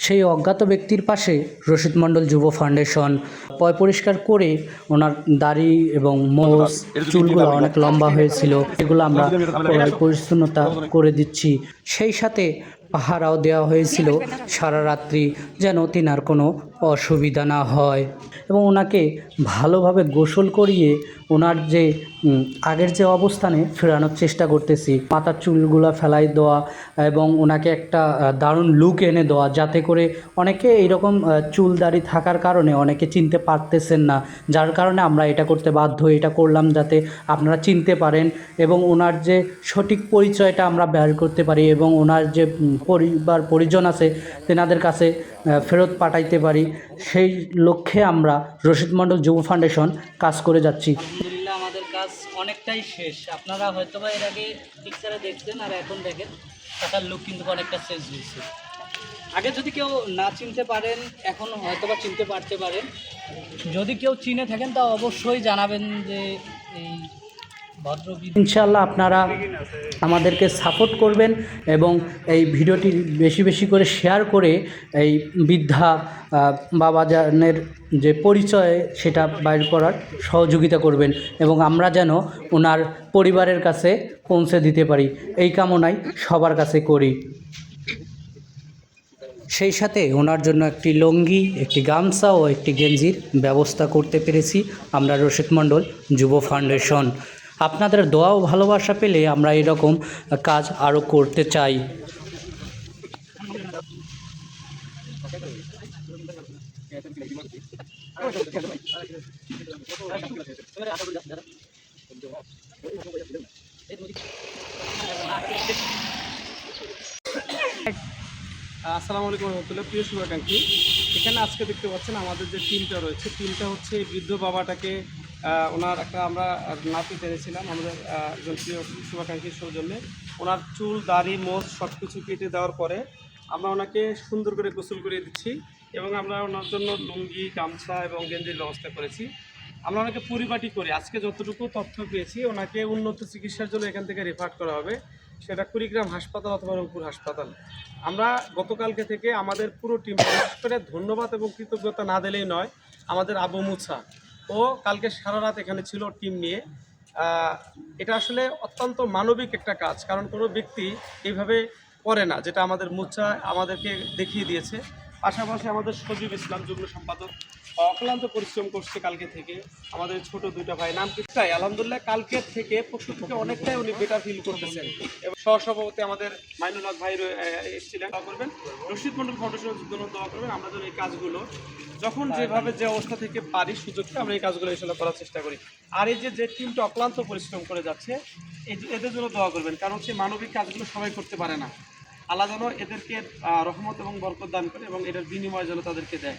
সেই অজ্ঞাত ব্যক্তির পাশে রশিদ মণ্ডল যুব ফাউন্ডেশন পয় পরিষ্কার করে ওনার দাড়ি এবং মোষ চুলগুলো অনেক লম্বা হয়েছিল। এগুলো আমরা পরিচ্ছন্নতা করে দিচ্ছি। সেই সাথে পাহারাও দেওয়া হয়েছিল সারা রাত্রি যেন তিনার কোনো অসুবিধা না হয়। এবং ওনাকে ভালোভাবে গোসল করিয়ে ওনার যে আগের যে অবস্থানে ফেরানোর চেষ্টা করতেছি। মাথার চুলগুলা ফেলাই দেওয়া এবং ওনাকে একটা দারুণ লুক এনে দেওয়া যাতে করে অনেকে এইরকম চুল দাড়ি থাকার কারণে অনেকে চিনতে পারতেছেন না। যার কারণে আমরা এটা করতে বাধ্য, এটা করলাম যাতে আপনারা চিনতে পারেন এবং ওনার যে সঠিক পরিচয়টা আমরা বের করতে পারি এবং ওনার যে পরিবার, পরিজন আছে, তেনাদের কাছে ফেরত পাঠাইতে পারি। সেই লক্ষ্যে আমরা রশিদ মণ্ডল যুব ফাউন্ডেশন কাজ করে যাচ্ছি। আমাদের কাজ অনেকটাই শেষ। আপনারা হয়তো বা এর আগে পিকচারে দেখছেন আর এখন দেখেন টাকার লুক কিন্তু অনেকটা শেষ হয়েছে। আগে যদি কেউ না চিনতে পারেন, এখন হয়তো বা চিনতে পারতে পারেন। যদি কেউ চিনে থাকেন, তা অবশ্যই জানাবেন যে এই ইনশাল্লাহ আপনারা আমাদেরকে সাপোর্ট করবেন এবং এই ভিডিওটি বেশি বেশি করে শেয়ার করে এই বৃদ্ধা বাবাজানের যে পরিচয় সেটা বাইর করার সহযোগিতা করবেন এবং আমরা যেন ওনার পরিবারের কাছে পৌঁছে দিতে পারি। এই কামনাই সবার কাছে করি। সেই সাথে ওনার জন্য একটি লুঙ্গি, একটি গামছা ও একটি গেঞ্জির ব্যবস্থা করতে পেরেছি আমরা রশিদ মণ্ডল যুব ফাউন্ডেশন। আপনাদের দোয়া ও ভালোবাসা পেলে আমরা এরকম কাজ আরও করতে চাই। আসসালামু আলাইকুম রহমতুল্লাহ, প্রিয় শুভাকাঙ্ক্ষী। এখানে আজকে দেখতে পাচ্ছেন আমাদের যে টিমটা রয়েছে, টিমটা হচ্ছে বৃদ্ধ বাবাটাকে ওনার একটা আমরা নাতি টেনেছিলাম, আমাদের একজন প্রিয় শুভাকাঙ্ক্ষীর সৌজন্যে। ওনার চুল, দাড়ি, মোজ সব কিছু কেটে দেওয়ার পরে আমরা ওনাকে সুন্দর করে গোসল করিয়ে দিচ্ছি এবং আমরা ওনার জন্য লুঙ্গি, গামছা এবং গেঞ্জির ব্যবস্থা করেছি। আমরা ওনাকে পরিপাটি করি। আজকে যতটুকু তথ্য পেয়েছি, ওনাকে উন্নত চিকিৎসার জন্য এখান থেকে রেফার করা হবে। সেটা কুড়িগ্রাম হাসপাতাল অথবা রংপুর হাসপাতাল। আমরা গতকালকে থেকে আমাদের পুরো টিম, বিশেষ করে ধন্যবাদ এবং কৃতজ্ঞতা না দিলেই নয়, আমাদের আবু মুছা ও কালকে সারা রাত এখানে ছিল টিম নিয়ে। এটা আসলে অত্যন্ত মানবিক একটা কাজ, কারণ কোনো ব্যক্তি এইভাবে করে না, যেটা আমাদের মুচ্ছা আমাদেরকে দেখিয়ে দিয়েছে। পাশাপাশি আমাদের সজীব ইসলাম যুগ্ম সম্পাদক। অক্লান্ত পরিশ্রম করছে কালকে থেকে। আমাদের ছোট দুইটা ভাই নাম কি তাই আলহামদুলিল্লাহ কালকে থেকে পরশু থেকে অনেকটাই উনি বেটার ফিল করতেছেন। এবং সহসভাপতি আমাদের মাইনুল হক ভাই এসেছিলেন। দোয়া করবেন। রশিদ মন্ডল ফাউন্ডেশনের জন্য দোয়া করবেন। আমরা যেন এই কাজগুলো যখন যেভাবে যে অবস্থা থেকে পারি সুযোগটা আমরা এই কাজগুলো ইনশাল্লাহ করার চেষ্টা করি। আর এই যে যে টিমটা অক্লান্ত পরিশ্রম করে যাচ্ছে এই এদের জন্য দোয়া করবেন। কারণ সেই মানবিক কাজগুলো সবাই করতে পারে না। আল্লাহ যেন এদেরকে রহমত এবং বরকত দান করে এবং এটার বিনিময় যেন তাদেরকে দেয়।